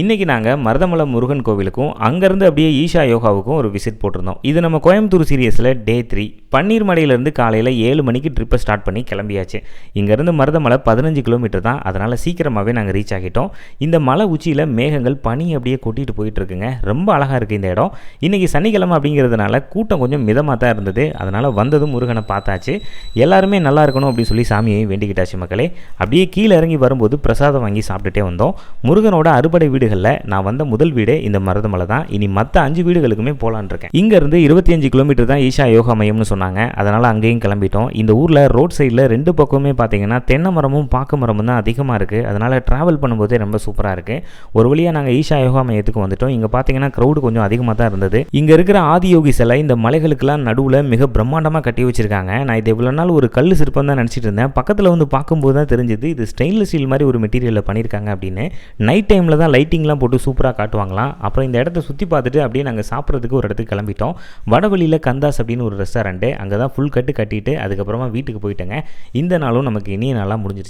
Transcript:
இன்றைக்கி நாங்கள் மருதமலை முருகன் கோவிலுக்கும் அங்கேருந்து அப்படியே ஈஷா யோகாவுக்கும் ஒரு விசிட் போட்டிருந்தோம். இது நம்ம கோயம்புத்தூர் சீரியஸில் டே த்ரீ பன்னீர் மலையிலேருந்து காலையில் ஏழு மணிக்கு ட்ரிப்பை ஸ்டார்ட் பண்ணி கிளம்பியாச்சு. இங்கேருந்து மருதமலை பதினஞ்சு கிலோமீட்டர் தான். அதனால் சீக்கிரமாகவே நாங்கள் ரீச் ஆகிட்டோம். இந்த மலை உச்சியில் மேகங்கள் பனி அப்படியே கொட்டிட்டு போயிட்டுருக்குங்க. ரொம்ப அழகாக இருக்குது இந்த இடம். இன்றைக்கி சனிக்கிழமை அப்படிங்கிறதுனால கூட்டம் கொஞ்சம் மிதமாக தான் இருந்தது. அதனால் வந்ததும் முருகனை பார்த்தாச்சு. எல்லாருமே நல்லா இருக்கணும் அப்படின்னு சொல்லி சாமியை வேண்டிக்கிட்டாச்சு மக்களே. அப்படியே கீழே இறங்கி வரும்போது பிரசாதம் வாங்கி சாப்பிட்டுட்டே வந்தோம். முருகனோட அறுபடை வீடுகளில் நான் வந்த முதல் வீடே இந்த மருதமலை தான். இனி மற்ற அஞ்சு வீடுகளுக்குமே போகலான் இருக்கேன். இங்கேருந்து இருபத்தி அஞ்சு கிலோமீட்டர் தான் ஈஷா யோகா மையம்னு சொன்னாங்க. அதனால் அங்கேயும் கிளம்பிட்டோம். இந்த ஊரில் ரோட் சைடில் ரெண்டு பக்கமே பார்த்தீங்கன்னா தென்னை மரமும் பாக்கு மரமும் தான் அதிகமாக இருக்குது அதனால் ட்ராவல் பண்ணும்போதே ரொம்ப சூப்பராக இருக்குது ஒரு வழியாக நாங்கள் ஈஷா யோகா மையத்துக்கு வந்துட்டோம். இங்கே பார்த்தீங்கன்னா க்ரௌடு கொஞ்சம் அதிகமாக தான் இருந்தது. இங்கே இருக்கிற ஆதியோகி சிலை இந்த மலைகளுக்கெல்லாம் நடுவில் மிக பிரம்மாண்டமாக கட்டி வச்சிருக்காங்க. நான் இது இவ்வளோ நாள் ஒரு கல் சிற்பம் தான் நினச்சிட்டு இருந்தேன். பக்கத்தில் வந்து பார்க்கும்போது தான் தெரிஞ்சது இது ஸ்டெயின்லெஸ் ஸ்டீல் மாதிரி ஒரு மெட்டீரியலில் பண்ணியிருக்காங்க அப்படின்னு. நைட் டைமில் தான் லைட்டிங்லாம் போட்டு சூப்பராக காட்டுவாங்களாம். அப்புறம் இந்த இடத்த சுற்றி பார்த்துட்டு அப்படியே நாங்கள் சாப்பிட்றதுக்கு ஒரு இடத்துக்கு கிளம்பிட்டோம். வடவழியில் கந்தாஸ் அப்படின்னு ஒரு ரெஸ்டாரண்ட்டு அங்கே தான் ஃபுல் கட்டு கட்டிட்டு அதுக்கப்புறமா வீட்டுக்கு போயிட்டேங்க. இந்த நாளும் நமக்கு இனிய நாளாக முடிஞ்சிருச்சு.